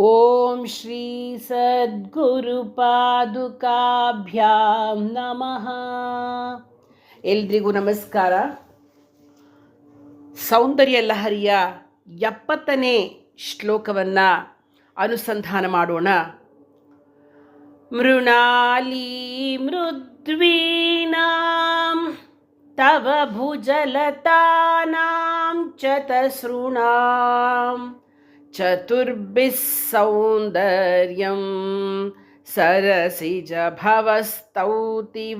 ಓಂ ಶ್ರೀ ಸದ್ಗುರುಪಾದುಕಾಭ್ಯಾಂ ನಮಃ ಎಲ್ರಿಗೂ ನಮಸ್ಕಾರ. ಸೌಂದರ್ಯ ಲಹರಿಯ ಎಪ್ಪತ್ತನೇ ಶ್ಲೋಕವನ್ನು ಅನುಸಂಧಾನ ಮಾಡೋಣ. ಮೃಣಾಲಿ ಮೃದ್ವೀನಾಂ, ತವ ಭುಜಲತಾನಾಂ ಚತಸೃಣಾಂ. चतुर्भिः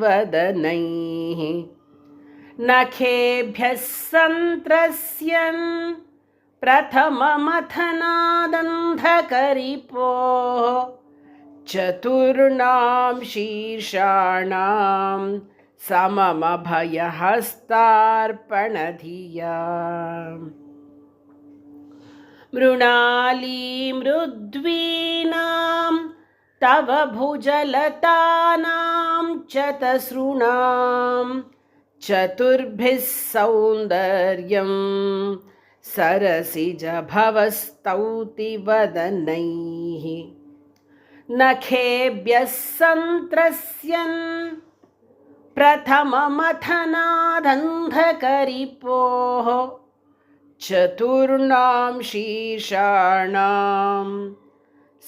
वदनैः नखेभ्यः सन्त्रस्यन् प्रथममथनादन्धकरिपोः चतुर्णां शीर्षाणां सममभयहस्तार्पणधिया। मृणाली मृद्वीनां तव भुजलतानां चतसृणां चतुर्भिः सौन्दर्यं सरसिजभवस्तौति वदनैः नखेभ्यः सन्त्रस्यन् प्रथममथनादन्धकरिपोः चतुर्णां शीर्षाणां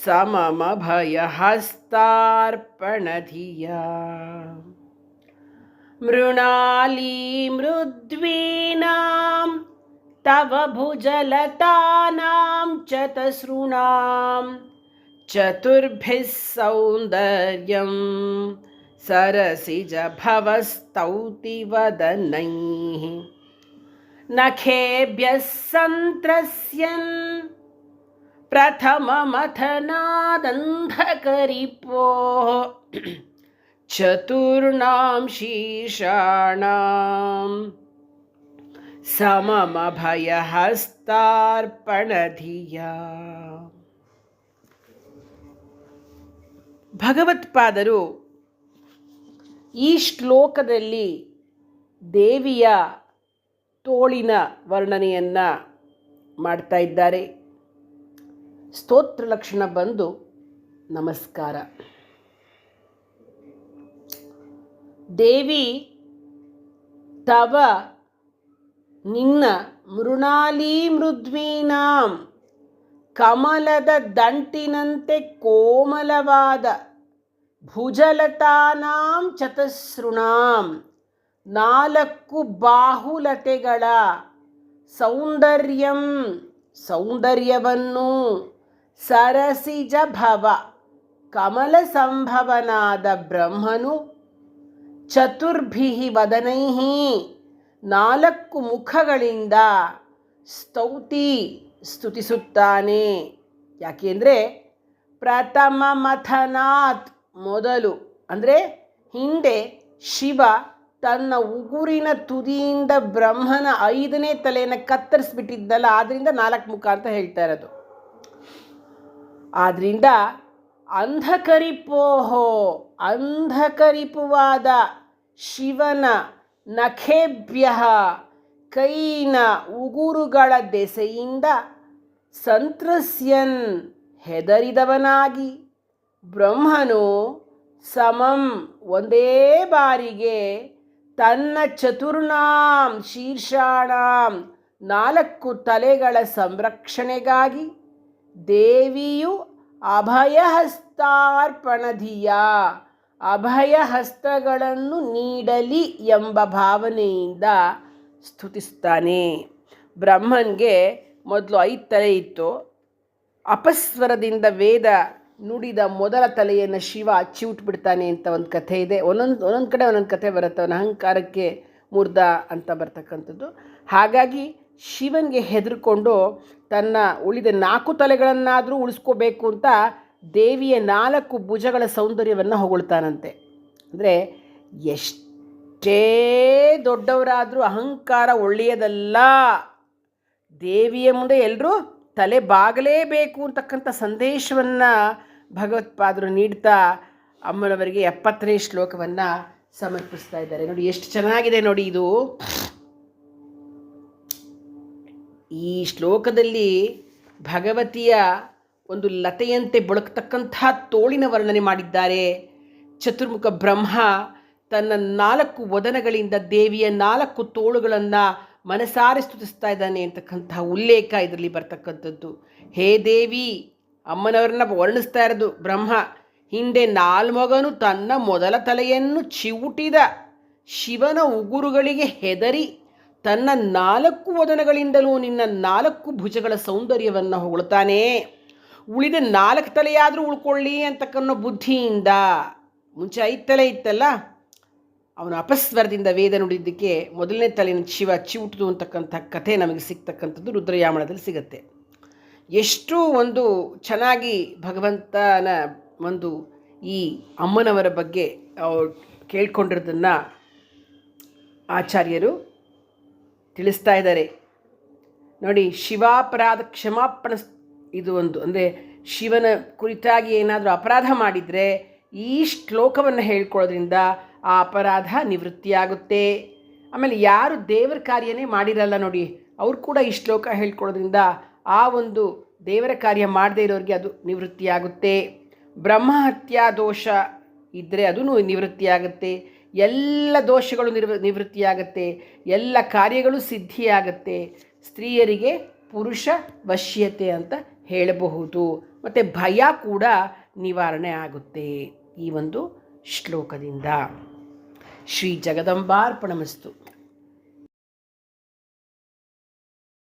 सममभयहस्तार्पणधिया। मृणाली मृद्वीनां तव भुजलतानां चतसृणां चतुर्भिः सौन्दर्यं सरसिजभवस्तौति वदनैः नखेभ्यः सन्त्रस्यन् प्रथममथनादन्धकरिपोः चतुर्णां शीर्षाणां ಸಮಮಭಯಹಸ್ತಾರ್ಪಣಧಿಯ ಭಗವತ್ಪಾದರು ಈ ಶ್ಲೋಕದಲ್ಲಿ ದೇವಿಯ ತೋಳಿನ ವರ್ಣನೆಯನ್ನು ಮಾಡ್ತಾ ಇದ್ದಾರೆ. ಸ್ತೋತ್ರ ಲಕ್ಷಣ ಬಂದು ನಮಸ್ಕಾರ. ದೇವಿ ತವ ನಿನ್ನ ಮೃಣಾಲಿ ಮೃದ್ವೀನಾಂ ಕಮಲದ ದಂಟಿನಂತೆ ಕೋಮಲವಾದ ಭುಜಲತಾನಾಂ ಚತಸೃಣಾಂ ನಾಲ್ಕು ಬಾಹುಲತೆಗಳ ಸೌಂದರ್ಯಂ ಸೌಂದರ್ಯವನ್ನು ಸರಸಿಜ ಭವ, ಕಮಲ ಸಂಭವನಾದ ಬ್ರಹ್ಮನು, ಚತುರ್ಭಿಹಿ ವದನೈಹಿ, ನಾಲ್ಕು ಮುಖಗಳಿಂದ ಸ್ತೌತಿ ಸ್ತುತಿಸುತ್ತಾನೆ. ಯಾಕೆಂದರೆ ಪ್ರಥಮ ಮಥನಾತ್ ಮೊದಲು, ಅಂದರೆ ಹಿಂದೆ ಶಿವ ತನ್ನ ಉಗುರಿನ ತುದಿಯಿಂದ ಬ್ರಹ್ಮನ ಐದನೇ ತಲೆಯನ್ನು ಕತ್ತರಿಸ್ಬಿಟ್ಟಿದ್ದಲ್ಲ ಆದ್ದರಿಂದ ನಾಲ್ಕು ಮುಖ ಅಂತ ಹೇಳ್ತಾ ಇರೋದು. ಆದ್ರಿಂದ ಅಂಧಕರಿಪೋಹೋ, ಅಂಧಕರಿಪುವಾದ ಶಿವನ ನಖೇಭ್ಯ, ಕೈನ ಉಗುರುಗಳ ದೆಸೆಯಿಂದ ಸಂತ್ರಸ್ಯನ್ ಹೆದರಿದವನಾಗಿ ಬ್ರಹ್ಮನು ಸಮಂ ಒಂದೇ ಬಾರಿಗೆ ತನ್ನ ಚತುರ್ಣಾಂ ಶೀರ್ಷಾಣಾಂ ನಾಲ್ಕು ತಲೆಗಳ ಸಂರಕ್ಷಣೆಗಾಗಿ ದೇವಿಯು ಅಭಯಹಸ್ತಾರ್ಪಣಧಿಯ ಅಭಯಹಸ್ತಗಳನ್ನು ನೀಡಲಿ ಎಂಬ ಭಾವನೆಯಿಂದ ಸ್ತುತಿಸ್ತಾನೆ. ಬ್ರಹ್ಮನ್ಗೆ ಮೊದಲು ಐದು ತಲೆ ಇತ್ತು. ಅಪಸ್ವರದಿಂದ ವೇದ ನುಡಿದ ಮೊದಲ ತಲೆಯನ್ನು ಶಿವ ಬಿಡ್ತಾನೆ ಅಂತ ಒಂದು ಕಥೆ ಇದೆ. ಒಂದೊಂದು ಒಂದೊಂದು ಕಡೆ ಒಂದೊಂದು ಕಥೆ ಬರುತ್ತೆ. ಅವನ ಅಹಂಕಾರಕ್ಕೆ ಮುರ್ದ ಅಂತ ಬರ್ತಕ್ಕಂಥದ್ದು. ಹಾಗಾಗಿ ಶಿವನಿಗೆ ಹೆದರ್ಕೊಂಡು ತನ್ನ ಉಳಿದ ನಾಲ್ಕು ತಲೆಗಳನ್ನಾದರೂ ಉಳಿಸ್ಕೋಬೇಕು ಅಂತ ದೇವಿಯ ನಾಲ್ಕು ಭುಜಗಳ ಸೌಂದರ್ಯವನ್ನು ಹೊಗಳ್ತಾನಂತೆ. ಅಂದರೆ ಎಷ್ಟೇ ದೊಡ್ಡವರಾದರೂ ಅಹಂಕಾರ ಒಳ್ಳೆಯದಲ್ಲ. ದೇವಿಯ ಮುಂದೆ ಎಲ್ಲರೂ ತಲೆ ಬಾಗಲೇಬೇಕು ಅಂತಕ್ಕಂಥ ಸಂದೇಶವನ್ನು ಭಗವತ್ಪಾದರು ನೀಡ್ತಾ ಅಮ್ಮನವರಿಗೆ ಎಪ್ಪತ್ತನೇ ಶ್ಲೋಕವನ್ನು ಸಮರ್ಪಿಸ್ತಾ ಇದ್ದಾರೆ. ನೋಡಿ, ಎಷ್ಟು ಚೆನ್ನಾಗಿದೆ ನೋಡಿ ಇದು. ಈ ಶ್ಲೋಕದಲ್ಲಿ ಭಗವತಿಯ ಒಂದು ಲತೆಯಂತೆ ಬಳುಕ್ತಕ್ಕಂತಹ ತೋಳಿನ ವರ್ಣನೆ ಮಾಡಿದ್ದಾರೆ. ಚತುರ್ಮುಖ ಬ್ರಹ್ಮ ತನ್ನ ನಾಲ್ಕು ವದನಗಳಿಂದ ದೇವಿಯ ನಾಲ್ಕು ತೋಳುಗಳನ್ನು ಮನಸಾರೆ ಸ್ತುತಿಸ್ತಾ ಇದ್ದಾನೆ ಅಂತಕ್ಕಂತಹ ಉಲ್ಲೇಖ ಇದರಲ್ಲಿ ಬರ್ತಕ್ಕಂಥದ್ದು. ಹೇ ದೇವಿ ಅಮ್ಮನವರನ್ನ ವರ್ಣಿಸ್ತಾ ಇರೋದು ಬ್ರಹ್ಮ. ಹಿಂದೆ ನಾಲ್ಮಗನು ತನ್ನ ಮೊದಲ ತಲೆಯನ್ನು ಚಿವುಟಿದ ಶಿವನ ಉಗುರುಗಳಿಗೆ ಹೆದರಿ ತನ್ನ ನಾಲ್ಕು ವದನಗಳಿಂದಲೂ ನಿನ್ನ ನಾಲ್ಕು ಭುಜಗಳ ಸೌಂದರ್ಯವನ್ನು ಹೊಗಳ್ತಾನೆ. ಉಳಿದ ನಾಲ್ಕು ತಲೆಯಾದರೂ ಉಳ್ಕೊಳ್ಳಿ ಅಂತಕ್ಕನ್ನೋ ಬುದ್ಧಿಯಿಂದ ಮುಂಚೆ ಐದು ತಲೆ ಇತ್ತಲ್ಲ, ಅವನು ಅಪಸ್ವರದಿಂದ ವೇದ ನುಡಿದ್ದಕ್ಕೆ ಮೊದಲನೇ ತಲೆಯನ್ನು ಶಿವ ಚಿವುಟಿದು ಅಂತಕ್ಕಂಥ ಕಥೆ ನಮಗೆ ಸಿಗ್ತಕ್ಕಂಥದ್ದು ರುದ್ರಯಾಮಣದಲ್ಲಿ ಸಿಗುತ್ತೆ. ಎಷ್ಟು ಒಂದು ಚೆನ್ನಾಗಿ ಭಗವಂತನ ಒಂದು ಈ ಅಮ್ಮನವರ ಬಗ್ಗೆ ಕೇಳ್ಕೊಂಡಿರೋದನ್ನು ಆಚಾರ್ಯರು ತಿಳಿಸ್ತಾ ಇದ್ದಾರೆ. ನೋಡಿ, ಶಿವಾಪರಾಧ ಕ್ಷಮಾಪಣ ಇದು ಒಂದು, ಅಂದರೆ ಶಿವನ ಕುರಿತಾಗಿ ಏನಾದರೂ ಅಪರಾಧ ಮಾಡಿದರೆ ಈ ಶ್ಲೋಕವನ್ನು ಹೇಳ್ಕೊಳ್ಳೋದ್ರಿಂದ ಆ ಅಪರಾಧ ನಿವೃತ್ತಿಯಾಗುತ್ತೆ. ಆಮೇಲೆ ಯಾರು ದೇವರ ಕಾರ್ಯನೇ ಮಾಡಿರಲ್ಲ ನೋಡಿ, ಅವ್ರು ಕೂಡ ಈ ಶ್ಲೋಕ ಹೇಳ್ಕೊಳ್ಳೋದ್ರಿಂದ ಆ ಒಂದು ದೇವರ ಕಾರ್ಯ ಮಾಡದೇ ಇರೋರಿಗೆ ಅದು ನಿವೃತ್ತಿಯಾಗುತ್ತೆ. ಬ್ರಹ್ಮಹತ್ಯಾ ದೋಷ ಇದ್ದರೆ ಅದೂ ನಿವೃತ್ತಿಯಾಗುತ್ತೆ. ಎಲ್ಲ ದೋಷಗಳು ನಿರ್ವ ನಿವೃತ್ತಿಯಾಗುತ್ತೆ. ಎಲ್ಲ ಕಾರ್ಯಗಳು ಸಿದ್ಧಿಯಾಗುತ್ತೆ. ಸ್ತ್ರೀಯರಿಗೆ ಪುರುಷ ವಶ್ಯತೆ ಅಂತ ಹೇಳಬಹುದು. ಮತ್ತು ಭಯ ಕೂಡ ನಿವಾರಣೆ ಆಗುತ್ತೆ ಈ ಒಂದು ಶ್ಲೋಕದಿಂದ. ಶ್ರೀ ಜಗದಂಬಾರ್ಪಣಮಸ್ತು.